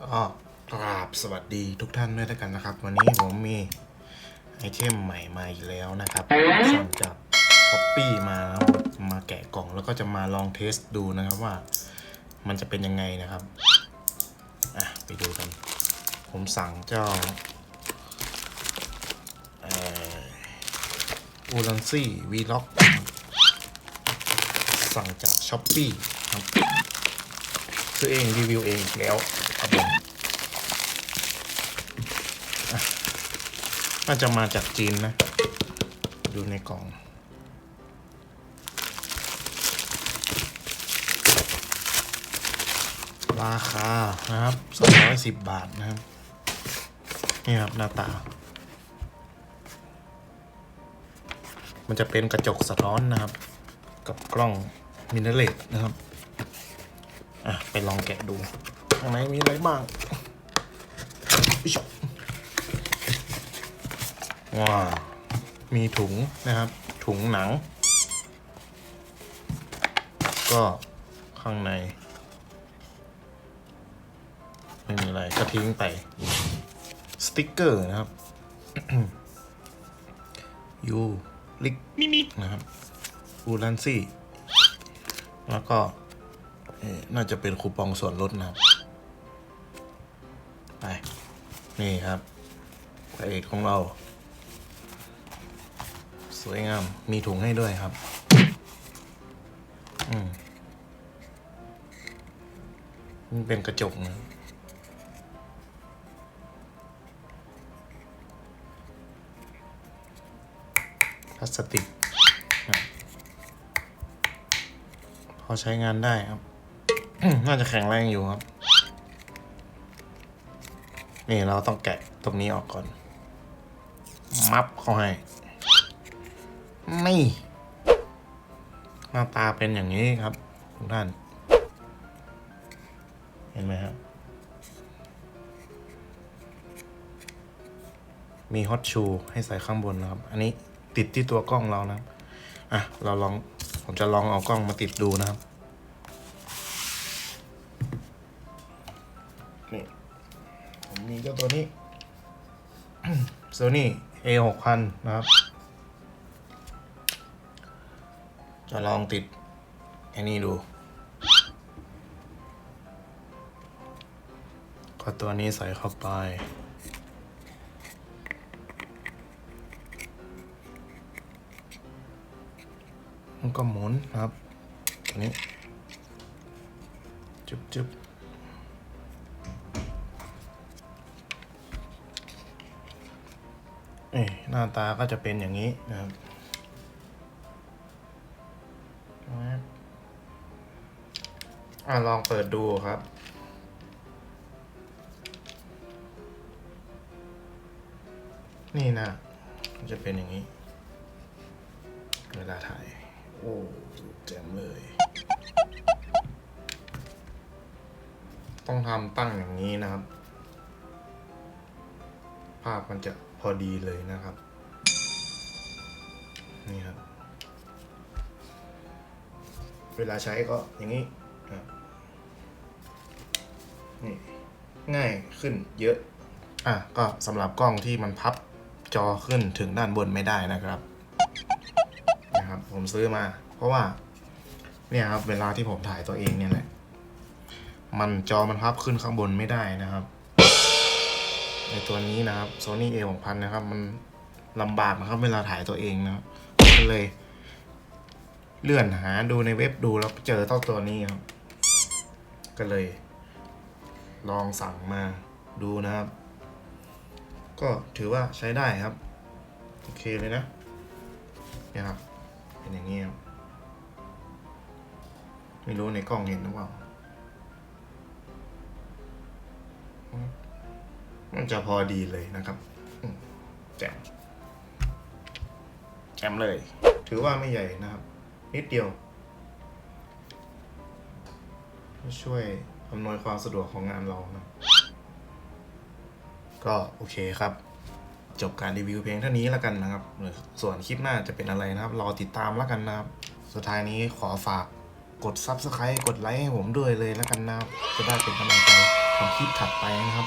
ก็กราบสวัสดีทุกท่านด้วยกันนะครับ วันนี้ผมมีไอเทมใหม่มาอีกแล้วนะครับสั่งจากช้อปปี้มานะครับมาแกะกล่องแล้วก็จะมาลองเทสดูนะครับว่า มันจะเป็นยังไงนะครับอะไปดูกัน ผมสั่งเจ้าอูลันซี่วีล็อกสั่งจากช้อปปี้ครับ ซื้อเองรีวิวเองอีกแล้วครับผมอะน่าจะมาจากจีนนะ ดูในกล่องราคานะครับ 210 บาทนะครับ นี่ครับ หน้าตา มันจะเป็นกระจกสะท้อนนะครับ กับกล้องมิเนเลตนะครับ อะไปลองแกะดูข้างในมีอะไรบ้างอิ๊ยชุว้าวมีถุงนะครับ ถุงหนัง ก็ข้างใน ไม่มีอะไรก็ทิ้งไป สติกเกอร์นะครับยูลิกมิมินะครับอูลันซี่ แล้วก็ เอ่น่าจะเป็นคูปองส่วนลดนะครับ ไป นี่ครับพระเอกของเรา สวยงาม มีถุงให้ด้วยครับ อืมมันเป็นกระจกนะพลาสติกพอใช้งานได้ครับ น่าจะแข็งแรงอยู่ครับ นี่เราต้องแกะตรงนี้ออกก่อน มับเขาให้นี่หน้าตาเป็นอย่างนี้ครับ ทุกท่าน เห็นไหมครับ มีฮอตชูให้ใส่ข้างบนนะครับ อันนี้ติดที่ตัวกล้องเรานะครับ อะ เราลอง ผมจะลองเอากล้องมาติดดูนะครับ เจ้าตัวนี้ Sony A 6 0 0นะครับ จะลองติดไอ้นี่ดู ก็ตัวนี้ใส่เข้าไปมันก็หมุนนะครับ ตัวนี้ จุ๊บจุ๊บ หน้าตาก็จะเป็นอย่างนี้นะครับอะลองเปิดดูครับ นี่นะจะเป็นอย่างนี้ เวลาถ่าย โอ้เจ๋งเลย ต้องทำตั้งอย่างนี้นะครับ ภาพมันจะ พอดีเลยนะครับ นี่ครับ เวลาใช้ก็อย่างนี้นะครับนี่ง่ายขึ้นเยอะ อะ ก็สำหรับกล้องที่มันพับจอขึ้นถึงด้านบนไม่ได้นะครับนะครับผมซื้อมา เพราะว่า เนี่ยครับ เวลาที่ผมถ่ายตัวเองเนี่ยแหละมันจอมันพับขึ้นข้างบนไม่ได้นะครับ ในตัวนี้นะครับ Sony A 6 0 0นะครับ มันลำบากนะครับ เวลาถ่ายตัวเองนะครับก็เลย เลื่อนหาดูในเว็บดูแล้วเจอเต้าตัวนี้ครับ ก็เลย ลองสั่งมาดูนะครับ ก็ถือว่าใช้ได้ครับ โอเคเลยนะเนี่ยครับ เป็นอย่างนี้ครับ ไม่รู้ในกล้องเห็นหรือเปล่า มันจะพอดีเลยนะครับอืมแจ่มแจ่มเลย ถือว่าไม่ใหญ่นะครับ นิดเดียว ช่วยอำนวยความสะดวกของงานเรานะ ก็โอเคครับ จบการรีวิวเพียงเท่านี้แล้วกันนะครับ ส่วนคลิปหน้าจะเป็นอะไรนะครับ รอติดตามแล้วกันนะครับ สุดท้ายนี้ขอฝากกด Subscribe กดไลค์ให้ผมด้วยเลยแล้วกันนะครับ จะได้เป็นกำลังใจททำคลิปถัดไปนะครับ